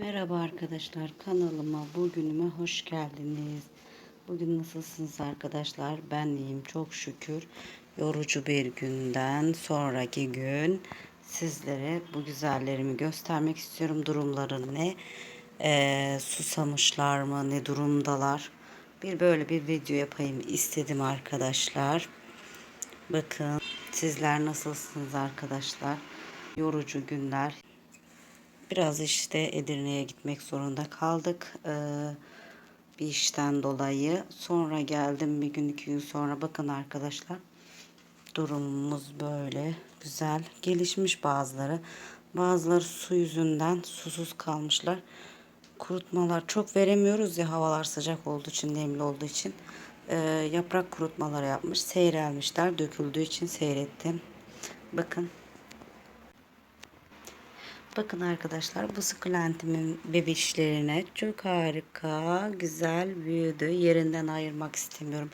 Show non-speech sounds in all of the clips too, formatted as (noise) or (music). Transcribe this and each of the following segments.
Merhaba arkadaşlar kanalıma bugünüme hoş geldiniz. Bugün nasılsınız arkadaşlar? Ben iyiyim çok şükür. Yorucu bir günden sonraki gün sizlere bu güzellerimi göstermek istiyorum. Durumları ne? Ee, susamışlar mı? Ne durumdalar? Bir böyle bir video yapayım istedim arkadaşlar. Bakın sizler nasılsınız arkadaşlar? Yorucu günler. Biraz işte Edirne'ye gitmek zorunda kaldık. Ee, bir işten dolayı. Sonra geldim bir gün iki gün sonra. Bakın arkadaşlar. Durumumuz böyle. Güzel. Gelişmiş bazıları. Bazıları su yüzünden susuz kalmışlar. Kurutmalar çok veremiyoruz ya havalar sıcak olduğu için, nemli olduğu için. Ee, yaprak kurutmaları yapmış. Seyrelmişler. Döküldüğü için seyrettim. Bakın Bakın arkadaşlar bu sukulentimin bebişlerine çok harika, güzel büyüdü. Yerinden ayırmak istemiyorum.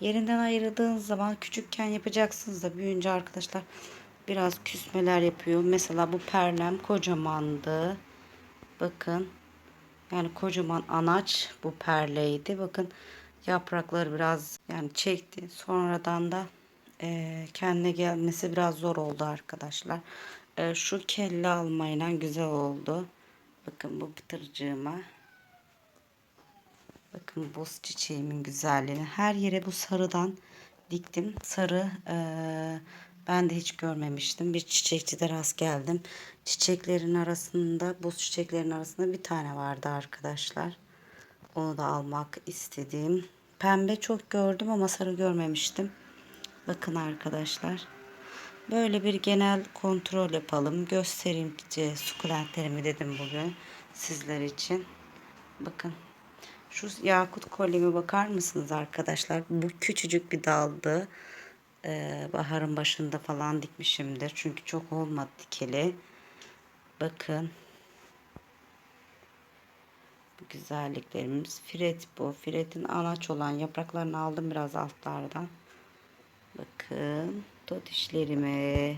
Yerinden ayırdığınız zaman küçükken yapacaksınız da büyüyünce arkadaşlar biraz küsmeler yapıyor. Mesela bu perlem kocamandı. Bakın yani kocaman anaç bu perleydi. Bakın yaprakları biraz yani çekti. Sonradan da e, kendine gelmesi biraz zor oldu arkadaşlar. E, şu kelle almayla güzel oldu. Bakın bu pıtırcığıma. Bakın boz çiçeğimin güzelliğini. Her yere bu sarıdan diktim. Sarı e, ben de hiç görmemiştim. Bir çiçekçide rast geldim. Çiçeklerin arasında, boz çiçeklerin arasında bir tane vardı arkadaşlar. Onu da almak istedim. Pembe çok gördüm ama sarı görmemiştim. Bakın arkadaşlar. Böyle bir genel kontrol yapalım. Göstereyim ki sukulentlerimi dedim bugün sizler için. Bakın şu yakut kolyeme bakar mısınız arkadaşlar? Bu küçücük bir daldı. Ee, baharın başında falan dikmişimdir. Çünkü çok olmadı dikeli. Bakın. Bu güzelliklerimiz. Firet bu. Firetin anaç olan yapraklarını aldım biraz altlardan. Bakın tot işlerime.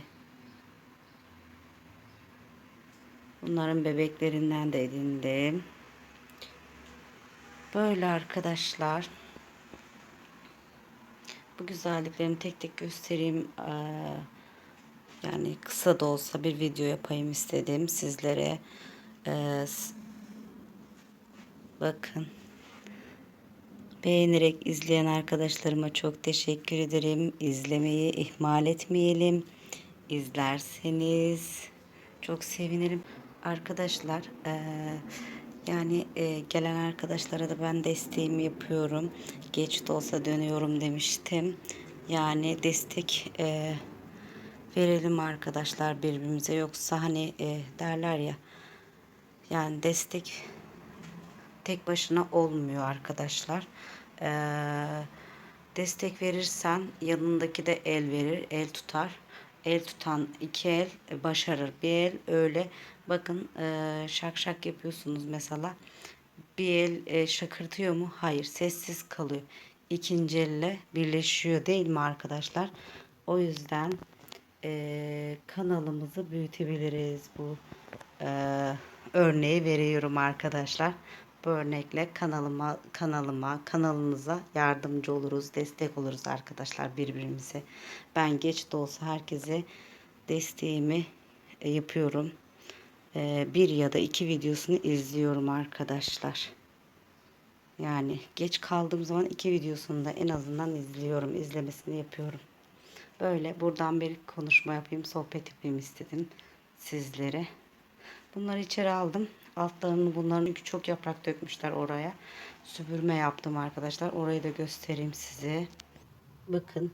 Bunların bebeklerinden de edindim. Böyle arkadaşlar. Bu güzelliklerimi tek tek göstereyim. Ee, yani kısa da olsa bir video yapayım istedim sizlere. Ee, bakın. Beğenerek izleyen arkadaşlarıma çok teşekkür ederim. İzlemeyi ihmal etmeyelim. İzlerseniz çok sevinirim. Arkadaşlar e, yani e, gelen arkadaşlara da ben desteğimi yapıyorum. Geç de olsa dönüyorum demiştim. Yani destek e, verelim arkadaşlar birbirimize. Yoksa hani e, derler ya yani destek tek başına olmuyor arkadaşlar. Ee, destek verirsen yanındaki de el verir, el tutar. El tutan iki el başarır. Bir el öyle bakın e, şak şak yapıyorsunuz mesela. Bir el e, şakırtıyor mu? Hayır sessiz kalıyor. İkinci elle birleşiyor değil mi arkadaşlar? O yüzden e, kanalımızı büyütebiliriz. Bu e, örneği veriyorum arkadaşlar bu örnekle kanalıma kanalıma kanalınıza yardımcı oluruz destek oluruz arkadaşlar birbirimize. Ben geç de olsa herkese desteğimi e, yapıyorum. E, bir ya da iki videosunu izliyorum arkadaşlar. Yani geç kaldığım zaman iki videosunu da en azından izliyorum izlemesini yapıyorum. Böyle buradan bir konuşma yapayım sohbet yapayım istedim sizlere. Bunları içeri aldım Altlarını bunların çünkü çok yaprak dökmüşler oraya. Süpürme yaptım arkadaşlar. Orayı da göstereyim size. Bakın.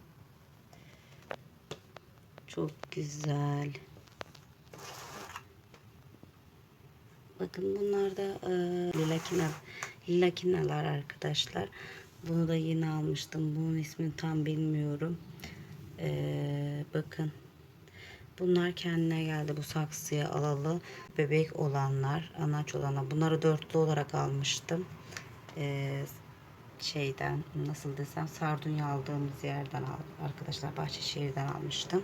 Çok güzel. Bakın bunlar da e, lilakina, lilakinalar arkadaşlar. Bunu da yeni almıştım. Bunun ismini tam bilmiyorum. E, bakın. Bunlar kendine geldi bu saksıya alalı. Bebek olanlar, anaç olanlar. Bunları dörtlü olarak almıştım. Ee, şeyden nasıl desem sardunya aldığımız yerden aldım. Arkadaşlar Bahçeşehir'den almıştım.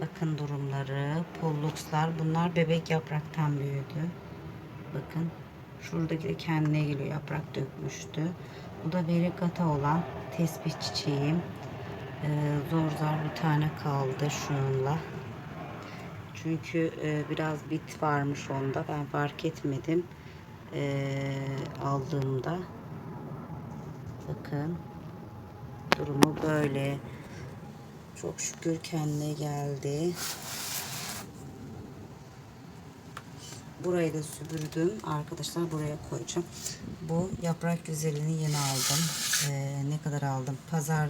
Bakın durumları. Polluxlar. Bunlar bebek yapraktan büyüdü. Bakın. Şuradaki de kendine geliyor. Yaprak dökmüştü. Bu da verigata olan tesbih çiçeğim. Ee, zor zor bir tane kaldı şununla. Çünkü e, biraz bit varmış onda. Ben fark etmedim. Ee, aldığımda. Bakın. Durumu böyle. Çok şükür kendine geldi. Burayı da süpürdüm. Arkadaşlar buraya koyacağım. Bu yaprak güzelini yeni aldım. Ee, ne kadar aldım? Pazar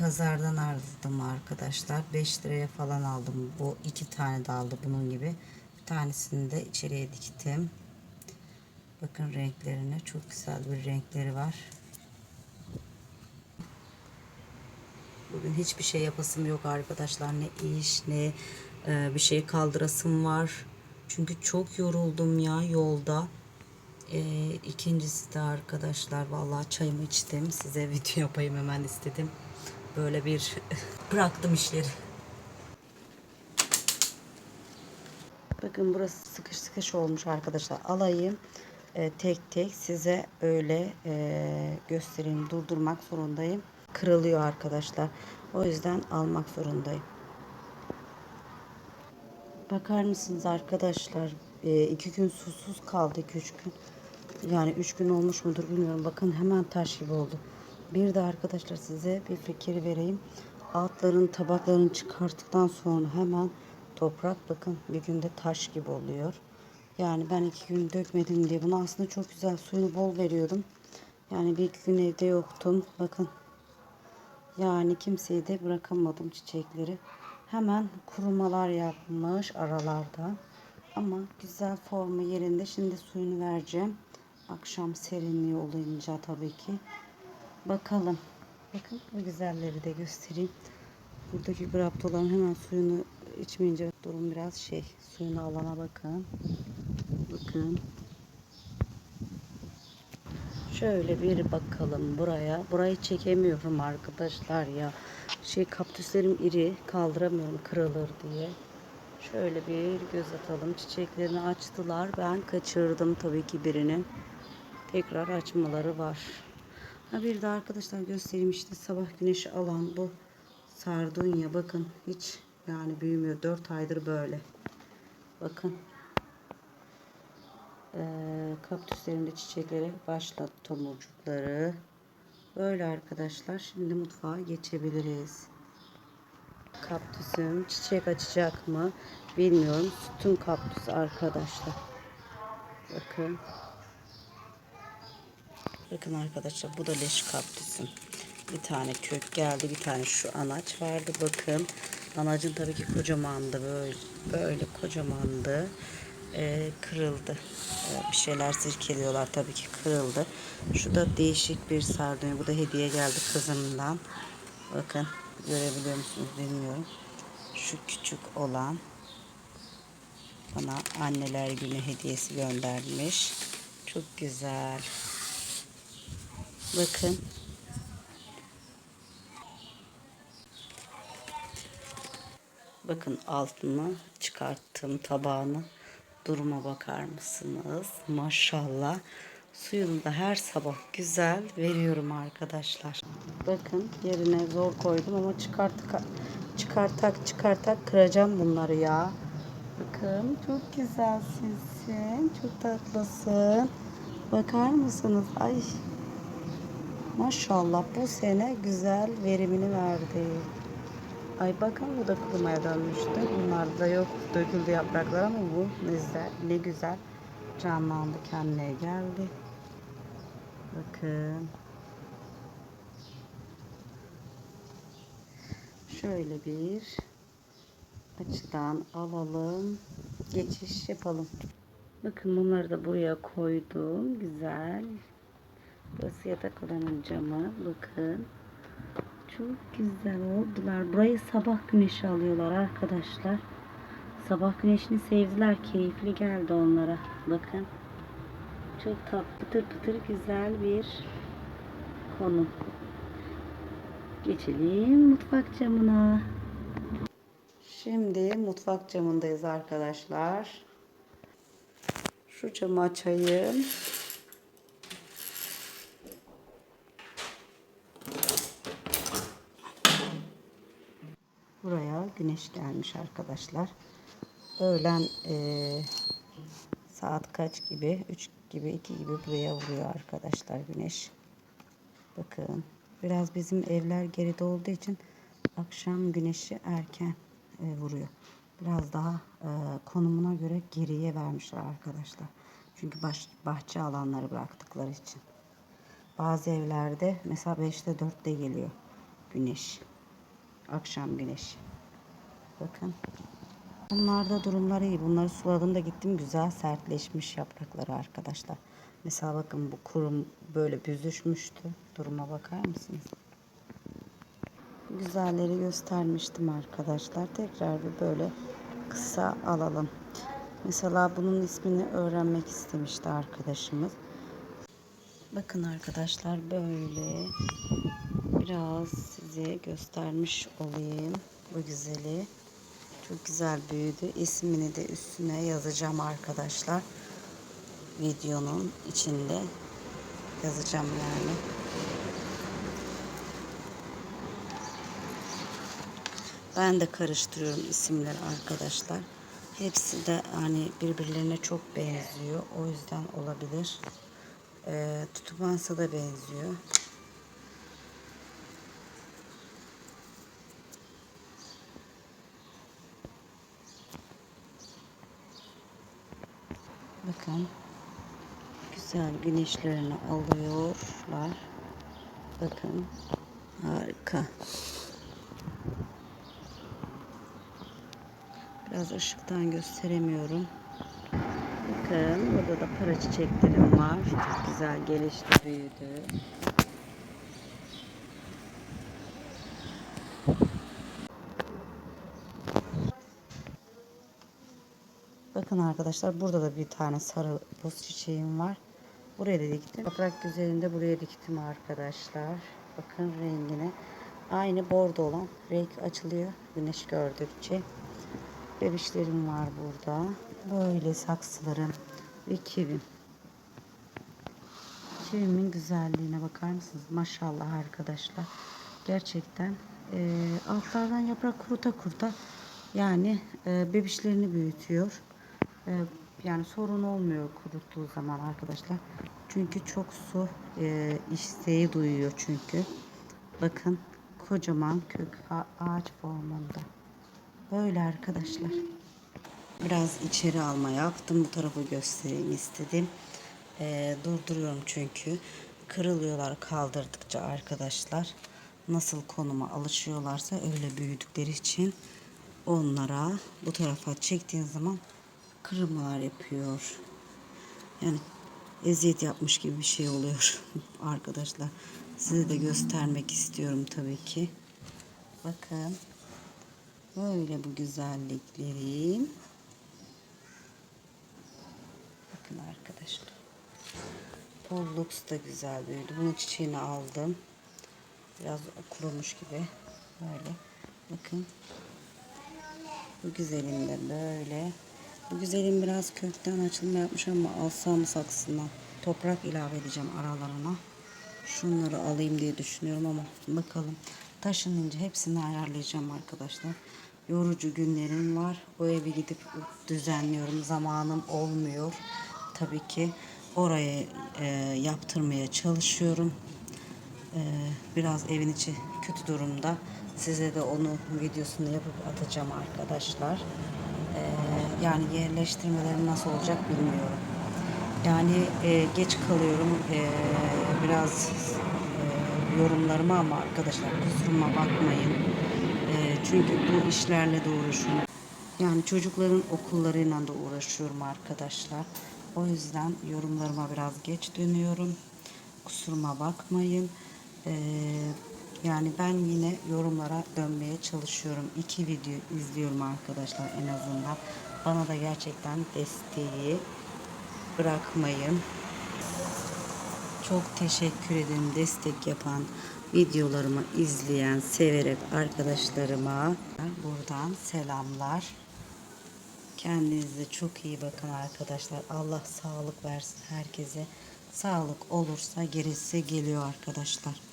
pazardan aldım arkadaşlar. 5 liraya falan aldım. Bu iki tane de aldı bunun gibi. Bir tanesini de içeriye diktim. Bakın renklerine çok güzel bir renkleri var. Bugün hiçbir şey yapasım yok arkadaşlar. Ne iş ne e, bir şey kaldırasım var. Çünkü çok yoruldum ya yolda. E, ikincisi de arkadaşlar vallahi çayımı içtim. Size (laughs) video yapayım hemen istedim. Böyle bir (laughs) bıraktım işleri. Bakın burası sıkış sıkış olmuş arkadaşlar. Alayım e, tek tek size öyle e, göstereyim. Durdurmak zorundayım. Kırılıyor arkadaşlar. O yüzden almak zorundayım. Bakar mısınız arkadaşlar? E, iki gün susuz kaldı. iki üç gün. Yani üç gün olmuş mudur bilmiyorum. Bakın hemen taş gibi oldu. Bir de arkadaşlar size bir fikir vereyim. Altların tabaklarını çıkarttıktan sonra hemen toprak bakın bir günde taş gibi oluyor. Yani ben iki gün dökmedim diye bunu aslında çok güzel suyunu bol veriyordum. Yani bir iki gün evde yoktum. Bakın yani kimseyi de bırakamadım çiçekleri. Hemen kurumalar yapmış aralarda. Ama güzel formu yerinde. Şimdi suyunu vereceğim. Akşam serinliği olunca tabii ki. Bakalım. Bakın bu güzelleri de göstereyim. Buradaki graptoların hemen suyunu içmeyince durum biraz şey. Suyunu alana bakın. Bakın. Şöyle bir bakalım buraya. Burayı çekemiyorum arkadaşlar ya. Şey kaktüslerim iri kaldıramıyorum kırılır diye. Şöyle bir göz atalım. Çiçeklerini açtılar. Ben kaçırdım tabii ki birini. Tekrar açmaları var. Ha bir de arkadaşlar göstereyim işte sabah güneşi alan bu sardunya bakın hiç yani büyümüyor. 4 aydır böyle. Bakın. Ee, kaktüslerinde çiçekleri başladı tomurcukları. Böyle arkadaşlar. Şimdi mutfağa geçebiliriz. Kaktüsüm çiçek açacak mı bilmiyorum. Sütun kaktüsü arkadaşlar. Bakın. Bakın arkadaşlar bu da leş kaktüsüm. Bir tane kök geldi. Bir tane şu anaç vardı. Bakın. Anacın tabii ki kocamandı. Böyle, böyle kocamandı. Ee, kırıldı. Ee, bir şeyler sirkeliyorlar. Tabii ki kırıldı. Şu da değişik bir sardunya. Bu da hediye geldi kızımdan. Bakın. Görebiliyor musunuz bilmiyorum. Şu küçük olan bana anneler günü hediyesi göndermiş. Çok güzel. Bakın. Bakın altını çıkarttım tabağını. Duruma bakar mısınız? Maşallah. Suyunu da her sabah güzel veriyorum arkadaşlar. Bakın yerine zor koydum ama çıkarttık çıkartak çıkartak kıracağım bunları ya. Bakın çok güzelsin sen. Çok tatlısın. Bakar mısınız? Ay Maşallah bu sene güzel verimini verdi. Ay bakın bu da kurumaya dönmüştü. Bunlar da yok döküldü yapraklar ama bu ne güzel, ne güzel canlandı kendine geldi. Bakın. Şöyle bir açıdan alalım. Geçiş yapalım. Bakın bunları da buraya koydum. Güzel. Burası yatak odanın camı. Bakın. Çok güzel oldular. Burayı sabah güneşi alıyorlar arkadaşlar. Sabah güneşini sevdiler. Keyifli geldi onlara. Bakın. Çok tatlı pıtır pıtır güzel bir konu. Geçelim mutfak camına. Şimdi mutfak camındayız arkadaşlar. Şu camı açayım. Buraya güneş gelmiş arkadaşlar. Öğlen eee, saat kaç gibi? 3 gibi 2 gibi buraya vuruyor arkadaşlar güneş. Bakın biraz bizim evler geride olduğu için akşam güneşi erken e, vuruyor. Biraz daha e, konumuna göre geriye vermişler arkadaşlar. Çünkü baş, bahçe alanları bıraktıkları için. Bazı evlerde mesela 5'te 4'te geliyor güneş. Akşam güneşi. Bakın. Bunlarda durumları iyi. Bunları suladım da gittim güzel sertleşmiş yaprakları arkadaşlar. Mesela bakın bu kurum böyle büzüşmüştü. Duruma bakar mısınız? Güzelleri göstermiştim arkadaşlar. Tekrar bir böyle kısa alalım. Mesela bunun ismini öğrenmek istemişti arkadaşımız. Bakın arkadaşlar böyle biraz size göstermiş olayım bu güzeli. Çok güzel büyüdü. İsmini de üstüne yazacağım arkadaşlar. Videonun içinde yazacağım yani. Ben de karıştırıyorum isimleri arkadaşlar. Hepsi de hani birbirlerine çok benziyor. O yüzden olabilir. Ee, tutubansa da benziyor. Bakın. Güzel güneşlerini alıyorlar. Bakın. Harika. Biraz ışıktan gösteremiyorum. Bakın burada da para çiçeklerim var. Çok güzel gelişti, büyüdü. Bakın arkadaşlar burada da bir tane sarı buz çiçeğim var. Buraya da diktim. Yaprak güzelinde buraya diktim arkadaşlar. Bakın rengine. Aynı bordo olan renk açılıyor güneş gördükçe. Bebişlerim var burada. Böyle saksılarım ve kivim. Kivimin güzelliğine bakar mısınız? Maşallah arkadaşlar. Gerçekten e, altlardan yaprak kuruta kuruta yani e, bebişlerini büyütüyor. E, yani sorun olmuyor kuruttuğu zaman arkadaşlar. Çünkü çok su e, isteği duyuyor çünkü. Bakın kocaman kök ağaç formunda. Böyle arkadaşlar. Biraz içeri alma yaptım. Bu tarafı göstereyim istedim. Ee, durduruyorum çünkü. Kırılıyorlar kaldırdıkça arkadaşlar. Nasıl konuma alışıyorlarsa öyle büyüdükleri için onlara bu tarafa çektiğin zaman kırılmalar yapıyor. Yani eziyet yapmış gibi bir şey oluyor (laughs) arkadaşlar. Size de göstermek istiyorum tabii ki. Bakın. Böyle bu güzelliklerim. Bakın arkadaşlar. Pollux da güzel büyüdü. Bunun çiçeğini aldım. Biraz kurumuş gibi. Böyle. Bakın. Bu güzelim de böyle. Bu güzelim biraz kökten açılma yapmış ama alsam saksından toprak ilave edeceğim aralarına. Şunları alayım diye düşünüyorum ama bakalım. Taşınınca hepsini ayarlayacağım arkadaşlar. Yorucu günlerim var. O evi gidip düzenliyorum. Zamanım olmuyor. Tabii ki oraya e, yaptırmaya çalışıyorum. E, biraz evin içi kötü durumda. Size de onu videosunu yapıp atacağım arkadaşlar. E, yani yerleştirmelerim nasıl olacak bilmiyorum. Yani e, geç kalıyorum. E, biraz e, yorumlarıma ama arkadaşlar kusuruma bakmayın. E, çünkü bu işlerle de uğraşıyorum. Yani çocukların okullarıyla da uğraşıyorum arkadaşlar. O yüzden yorumlarıma biraz geç dönüyorum. Kusuruma bakmayın. E, yani ben yine yorumlara dönmeye çalışıyorum. İki video izliyorum arkadaşlar en azından. Bana da gerçekten desteği bırakmayın. Çok teşekkür ederim destek yapan, videolarımı izleyen, severek arkadaşlarıma buradan selamlar. Kendinize çok iyi bakın arkadaşlar. Allah sağlık versin herkese. Sağlık olursa gerisi geliyor arkadaşlar.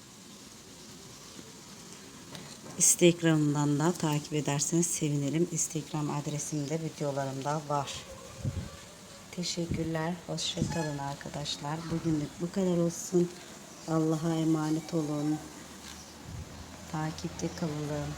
Instagram'dan da takip ederseniz sevinirim. Instagram adresimde videolarımda var. Teşekkürler. Hoşçakalın arkadaşlar. Bugünlük bu kadar olsun. Allah'a emanet olun. Takipte kalalım.